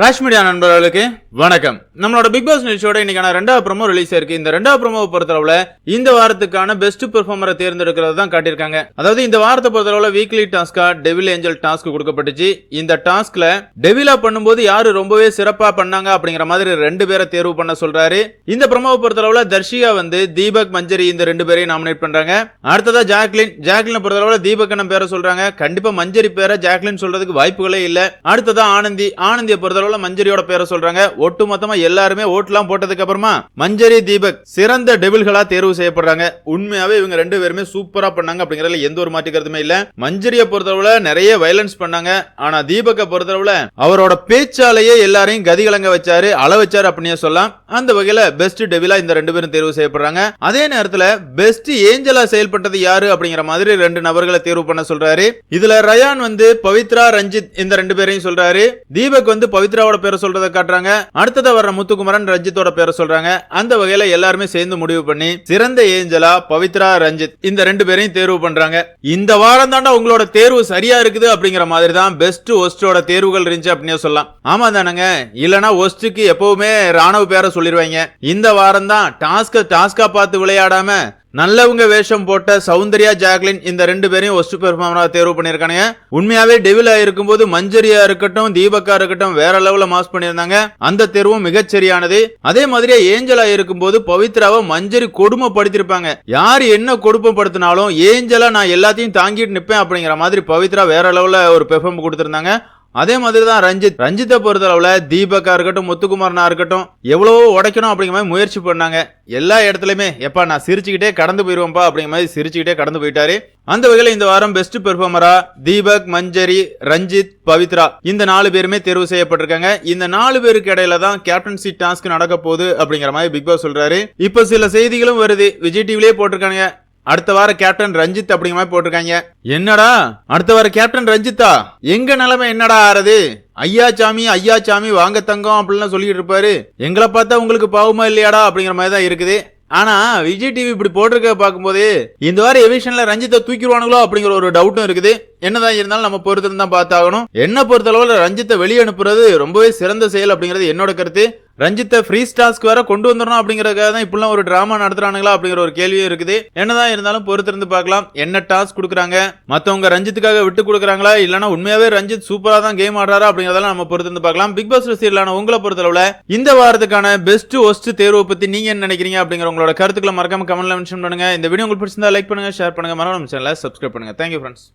Rash media நண்பர்களுக்கு வணக்கம். நம்மளோட பிக் பாஸ் நிகழ்ச்சியோட இன்னைக்கான ரெண்டாவது ப்ரோமோ ரிலீஸ் ஆயிருக்கு இந்த ரெண்டாவது ப்ரோமோவை பொறுத்தளவுல இந்த வாரத்துக்கான பெஸ்ட் பெர்ஃபார்மரை தேர்ந்தெடுக்கிறது தான் காட்டியிருக்காங்க. அதாவது இந்த வாரத்தை பொறுத்தளவுல வீக்லி டாஸ்கா டெவில் ஏஞ்சல் டாஸ்க் கொடுக்கப்பட்டுச்சு. இந்த டாஸ்க்ல டெவிலா பண்ணும்போது யாரு ரொம்பவே சிறப்பா பண்ணாங்க அப்படிங்கிற மாதிரி ரெண்டு பேரை தேர்வு பண்ண சொல்றாரு. இந்த ப்ரோமோவை பொறுத்தளவுல தர்ஷிகா வந்து தீபக் மஞ்சரி இந்த ரெண்டு பேரையும் நாமினேட் பண்றாங்க. அடுத்ததா ஜாக்லின். ஜாக்லின் பொறுத்தளவுல தீபக் என்ன பேரை சொல்றாங்க. கண்டிப்பா மஞ்சரி பேரை ஜாக்லின் சொல்றதுக்கு வாய்ப்புகளே இல்ல. அடுத்ததா ஆனந்தி. ஆனந்தியை பொறுத்தளவுல மஞ்சரியோட பேரை சொல்றாங்க. ஒட்டுமொத்தமா எல்லாருமே ஓட்டுலாம் போட்டதுக்கு அப்புறமா மஞ்சரி தீபக் சிறந்த டெபிள்களா தேர்வு செய்யப்படுறாங்க. உண்மையாவே இவங்க ரெண்டு பேருமே சூப்பரா பண்ணாங்க அப்படிங்கறதுல எந்த ஒரு மாற்று இல்ல. மஞ்சரியை பொறுத்தளவுல நிறைய வயலன்ஸ் பண்ணாங்க. ஆனா தீபக்கை பொறுத்தளவுல அவரோட பேச்சாலேயே எல்லாரையும் கதிகலங்க வச்சாரு அள வச்சாரு அப்படின்னு சொல்லலாம். அந்த வகையில பெஸ்ட் டெவிலா இந்த ரெண்டு பேரும் தேர்வு செய்யப்படுறாங்க. அதே நேரத்துல பெஸ்ட் ஏஞ்சலா செயல்பட்டது யாரு அப்படிங்கிற மாதிரி ரெண்டு நபர்களை தேர்வு பண்ண சொல்றாரு. இதுல ரயான் வந்து பவித்ரா ரஞ்சித் இந்த ரெண்டு பேரையும் சொல்றாரு. தீபக் வந்து பவித்ரா பவித்ராவோட பேரை சொல்றதை காட்டுறாங்க. அடுத்ததா வர்ற முத்துக்குமரன் ரஞ்சித்தோட பேரை சொல்றாங்க. அந்த வகையில எல்லாருமே சேர்ந்து முடிவு பண்ணி சிறந்த ஏஞ்சலா பவித்ரா ரஞ்சித். இந்த ரெண்டு பேரையும் தேர்வு பண்றாங்க. இந்த வாரம் தாண்டா உங்களோட தேர்வு சரியா இருக்குது அப்படிங்கிற மாதிரி தான் பெஸ்ட் ஒஸ்டோட தேர்வுகள் இருந்துச்சு அப்படின்னு சொல்லலாம். ஆமா தானங்க. இல்லனா ஒஸ்டுக்கு எப்பவுமே ராணுவ பேரை சொல்லிடுவாங்க இந்த வாரம் தான் டாஸ்க டாஸ்கா பார்த்து விளையாடாம நல்லவங்க வேஷம் போட்ட சௌந்தர்யா ஜாக்லின் இந்த ரெண்டு பேரையும் ஒஸ்ட் பெர்ஃபார்மரா தேர்வு பண்ணியிருக்காங்க உண்மையாவே டெவிலா இருக்கும்போது மஞ்சரியா இருக்கட்டும் தீபக்கா இருக்கட்டும் வேற லெவல மாஸ் பண்ணியிருந்தாங்க. அந்த தேர்வும் மிகச்சரியானது. அதே மாதிரியே ஏஞ்சலா இருக்கும்போது பவித்ராவை மஞ்சரி கொடுமைப்படுத்திருப்பாங்க யார் என்ன கொடுமைப்படுத்தினாலும் ஏஞ்சலா நான் எல்லாத்தையும் தாங்கிட்டு நிற்பேன் அப்படிங்கிற மாதிரி பவித்ரா வேற லெவல்ல ஒரு பெர்ஃபார்ம் கொடுத்துருந்தாங்க. அதே மாதிரி தான் ரஞ்சித். ரஞ்சித்தை பொறுத்தளவுல தீபக்கா இருக்கட்டும் முத்துக்குமாரனா இருக்கட்டும் எவ்வளவோ உடைக்கணும் அப்படிங்கிற மாதிரி முயற்சி பண்ணாங்க. எல்லா இடத்துலயுமே எப்பா நான் சிரிச்சுக்கிட்டே கடந்து போயிருவேன்ப்பா அப்படிங்கிற மாதிரி சிரிச்சுக்கிட்டே கடந்து போயிட்டாரு. அந்த வகையில் இந்த வாரம் பெஸ்ட் பெர்ஃபார்மரா தீபக் மஞ்சரி ரஞ்சித் பவித்ரா இந்த நாலு பேருமே தேர்வு செய்யப்பட்டிருக்காங்க. இந்த நாலு பேருக்கு இடையில தான் கேப்டன்சி டாஸ்க் நடக்க போகுது அப்படிங்கிற மாதிரி பிக் பாஸ் சொல்றாரு. இப்ப சில செய்திகளும் வருது. விஜய் டிவிலே போட்டிருக்காங்க அடுத்த வார கேப்டன் ரஞ்சித் அப்படிங்கிற மாதிரி போட்டிருக்காங்க. என்னடா? அடுத்த வார கேப்டன் ரஞ்சித்தா? எங்க நிலைமை என்னடா ஆறது? ஐயா சாமி ஐயா சாமி வாங்க தங்கம் அப்படிலாம் சொல்லிட்டு இருப்பாரு. எங்களை பார்த்தா உங்களுக்கு பாவமா இல்லையாடா அப்படிங்கிற மாதிரி தான் இருக்குது. ஆனா விஜய் டிவி இப்படி போட்டிருக்க பார்க்கும்போது இந்த வாரம் எவிஷன்ல ரஞ்சித்தை தூக்கிடுவானுங்களோ அப்படிங்கிற ஒரு டவுட்டும் இருக்குது. என்னதான் இருந்தாலும் நம்ம பொறுத்து பார்த்தாகணும். என்ன பொறுத்தளவுல ரஞ்சித்தை வெளியே அனுப்புறது ரொம்பவே சிறந்த செயல் அப்படிங்கிறது என்னோட கருத்து. ரஞ்சித்தை ஃப்ரீ ஸ்டாஸ்க்கு வேற கொண்டு வந்துடணும் அப்படிங்கறதுக்காக தான் இப்படிலாம் ஒரு டிராமா நடத்துறானுங்களா அப்படிங்கிற ஒரு கேள்வியும் இருக்குது. என்னதான் இருந்தாலும் பொறுத்திருந்து பார்க்கலாம். என்ன டாஸ்க் கொடுக்குறாங்க? மத்தவங்க ரஞ்சித்துக்காக விட்டு கொடுக்குறாங்களா? இல்லனா உண்மையாவே ரஞ்சித் சூப்பரா தான் கேம் ஆடுறாரா அப்படிங்கறதெல்லாம் நம்ம பொறுத்திருந்து பார்க்கலாம். பிக் பாஸ் ரசிகர்களான உங்களை பொறுத்தளவுல இந்த வாரத்துக்கான பெஸ்ட் ஒஸ்ட் தேர்வை பத்தி நீங்க என்ன நினைக்கிறீங்க அப்படிங்கிற உங்களோட கருத்துக்களை மறக்காம கமெண்ட்ல மென்ஷன் பண்ணுங்க. இந்த வீடியோ உங்களுக்கு பிடிச்சிருந்தா லைக் பண்ணுங்க ஷேர் பண்ணுங்க. மறக்காம சேனலை சப்ஸ்கிரைப் பண்ணுங்க. Thank you friends